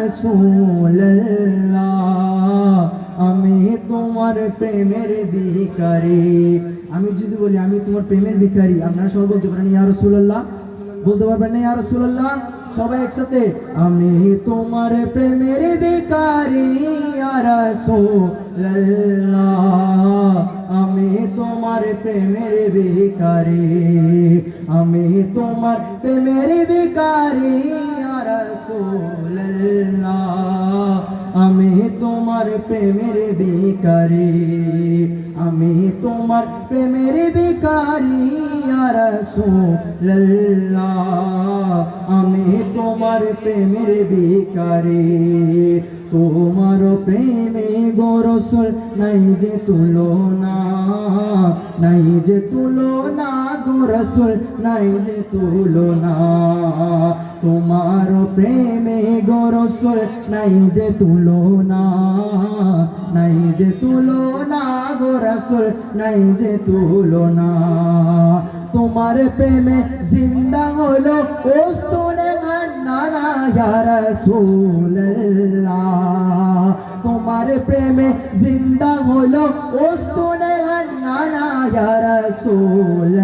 রাসূলুল্লাহ, আমি তোমার প্রেমের ভিখারি। আমি যদি বলি, আমি তোমার প্রেমের ভিখারি, আপনারা সবাই বলতে পারেন, ইয়া রাসূলুল্লাহ। বলতে পারবেন না, ইয়া রাসূলুল্লাহ? সবাই একসাথে, আমি তোমার প্রেমের ভিখারি রাসূলুল্লাহ। আমি তোমার প্রেমের ভিখারি, আমি তোমার প্রেমের ভিখারি রাসূলুল্লাহ। আমি তোমার প্রেমের ভিখারি, আমি তোমার প্রেমের ইয়া রাসূলুল্লাহ। আমি তোমার প্রেমের ভিখারি, তোমার প্রেমে গোরসল নাই যে তুলনা, নাই যে তুলনা গোরসল নাই যে তুলনা। তোমার প্রেমে গোরসল নাই যে তুলনা, নাই যে তুলনা গোরসল নাই যে তুলনা। তোমার প্রেমে জিন্দা হলো ওস্তুনে নানা রাসূলুল্লাহ। তোমার প্রেমে জিন্দা হলো ওস্তুনে নানা রাসূলুল্লাহ।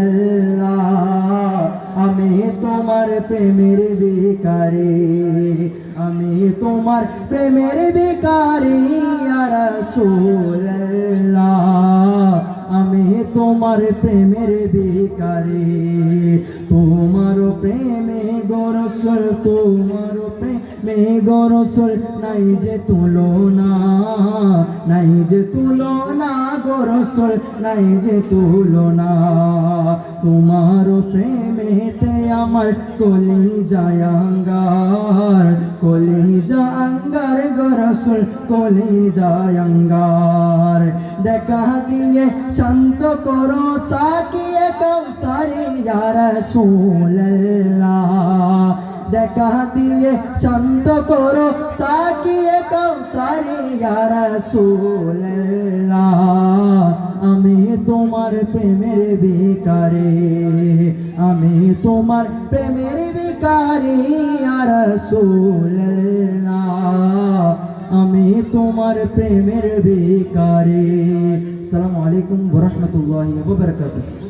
প্রেমের ভিখারি। আমি তোমার প্রেমের রাসূলুল্লাহ। আমি তোমার প্রেমের ভিখারি। তোমার প্রেমে গরসল তোমার প্রেমে গরসল নাই যে তুলনা, নাই যে তুলনা গরসল নাই যে তুলনা। তোমার প্রেমেতে আমার কলি জায়াঙ্গার কলি জাঙ্গার গরসল কলি জায়াঙ্গার দেখা দিয়ে শান্ত করো সাকিয়ে কৌসারি রাসূলুল্লাহ দেখা দিয়ে শান্ত করো সাকিয়ে কৌসারি রাসূলুল্লাহ আমি তোমার প্রেমের বেকারে আমি তোমার প্রেমের ভিখারি রাসূলুল্লাহ। আমি তোমার প্রেমের বেকারে সালামু আলাইকুম রহমতুল্লাহ বারাকাতুহু।